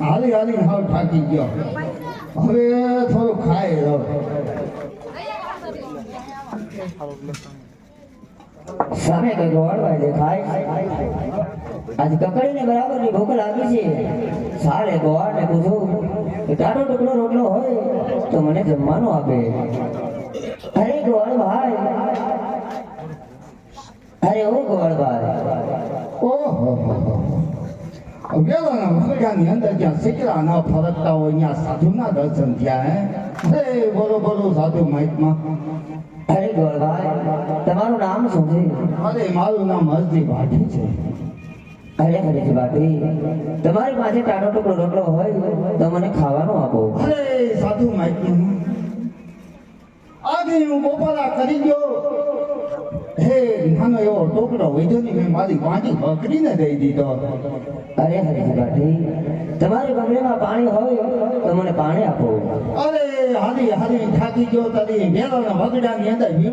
હાલી હાલી હાવ થાકી ગયો હવે થોડું રહ્યો સામે કઈ ગોળવાય દેખાય. આજે કકડીને બરાબરની ભૂખ લાગી છે. સારે ગોળ ને પૂછું, કે તારો ટુકડો રોટલો હોય તો મને જમવાનું આપે. અરે ગોળ ભાઈ. અરે ઓ ગોળ ભાઈ. ઓહો વેલાના મગજાની અંદર જ્યાં શીકડા ન ફરકતા હોય ત્યાં સાધુના દર્શન થયા હે. બોલો સાધુ મહાત્મા અરે ગોળભાઈ તમારું નામ શું છે? અરે મારું નામ હરજી ભાટી છે. અરે હરેશ ભાટી તમારી પાસે ટાટો ટુકડો રોટલો હોય તો મને ખાવાનું આપો. અરે સાધુ મહાત્મા આજે હું બપોરા કરી ગયો. હે, નાનો એવો ટોકરો વૈદ્યો ની મેં મારી વાંડી બકરીને દઈ દીધો. અરે હરેશ તમારી બંગલેમાં પાણી હોય તો મને પાણી આપો. અરે, હારી હારી થાકી ગયો તારી વેલાના વગડાની અંદર